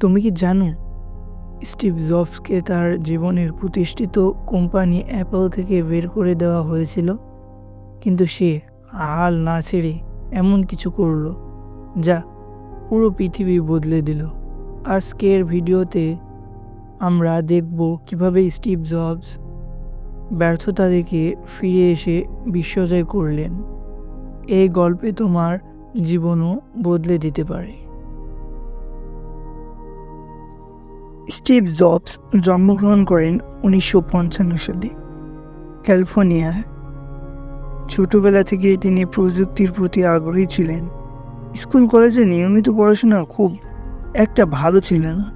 তুমি কি জানো, স্টিভ জবসকে তার জীবনের প্রতিষ্ঠিত কোম্পানি অ্যাপল থেকে বের করে দেওয়া হয়েছিল, কিন্তু সে হাল না ছেড়ে এমন কিছু করল, যা পুরো পৃথিবী বদলে দিল। আজকের ভিডিওতে আমরা দেখব কীভাবে স্টিভ জবস ব্যর্থতা থেকে ফিরে এসে বিশ্বজয় করলেন। এই গল্পে তোমার জীবনও বদলে দিতে পারে। স্টিভ জবস জন্মগ্রহণ করেন উনিশশো পঞ্চান্ন সালে ক্যালিফোর্নিয়ায় ছোটবেলা থেকেই তিনি প্রযুক্তির প্রতি আগ্রহী ছিলেন। স্কুল, কলেজে নিয়মিত পড়াশোনা খুব একটা ভালো ছিল না।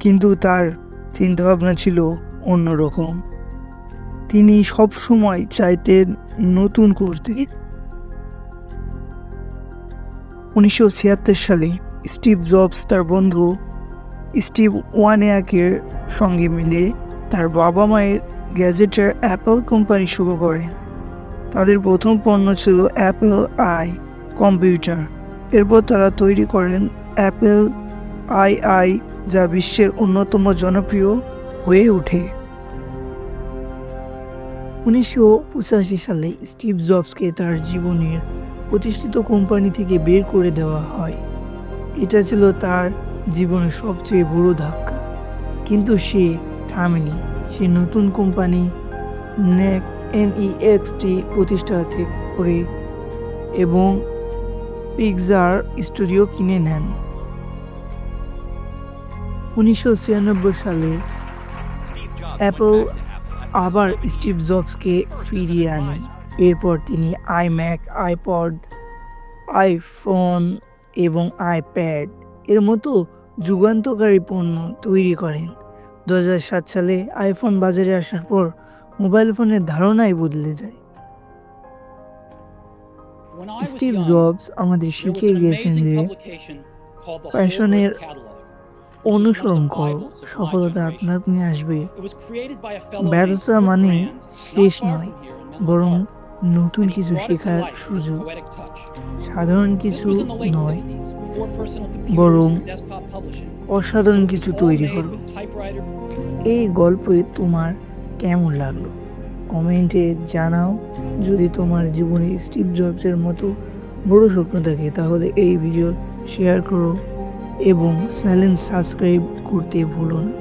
কিন্তু তার চিন্তাভাবনা ছিল অন্যরকম। তিনি সব সময় চাইতেন নতুন করতে। উনিশশো ছিয়াত্তর সালে স্টিভ জবস তার বন্ধু স্টিভ ওয়ানিয়াকের সঙ্গে মিলে তার বাবা মায়ের গ্যাজেটের অ্যাপল কোম্পানি শুরু করেন তাদের প্রথম পণ্য ছিল অ্যাপল আই কম্পিউটার। এরপর তারা তৈরি করেন অ্যাপেল আই আই, যা বিশ্বের অন্যতম জনপ্রিয় হয়ে ওঠে। উনিশশো পঁচাশি সালে স্টিভ জবসকে তার জীবনের প্রতিষ্ঠিত কোম্পানি থেকে বের করে দেওয়া হয়। এটা ছিল তার জীবনের সবচেয়ে বড় ধাক্কা। কিন্তু সে থামেনি। সে নতুন কোম্পানি নেক এনইএক্সটি প্রতিষ্ঠা থেকে করে এবং পিকজার স্টুডিও কিনে নেন। উনিশশো ছিয়ানব্বই সালে অ্যাপল আবার স্টিভ জবসকে ফিরিয়ে আনে। এরপর তিনি আইম্যাক আইপড আইফোন এবং আইপ্যাড এর মতো যুগান্তকারী পণ্য তৈরি করেন। দু সালে আইফোন বাজারে আসার পর মোবাইল ফোনের ধারণাই বদলে যায়। স্টিভ জবস আমাদের শিখিয়ে গিয়েছেন যে ফ্যাশনের অনুসরণ করো সফলতা আপনা আপনি আসবে। ব্যর্থতা মানে শেষ নয় বরং নতুন কিছু শেখার সুযোগ সাধারণ কিছু নয়, বরং অসাধারণ কিছু তৈরি করো এই গল্পে তোমার কেমন লাগল? কমেন্টে জানাও। যদি তোমার জীবনে স্টিভ জবসের মতো বড় স্বপ্ন থাকে, তাহলে এই ভিডিও শেয়ার করো এবং চ্যানেল সাবস্ক্রাইব করতে ভুলো না।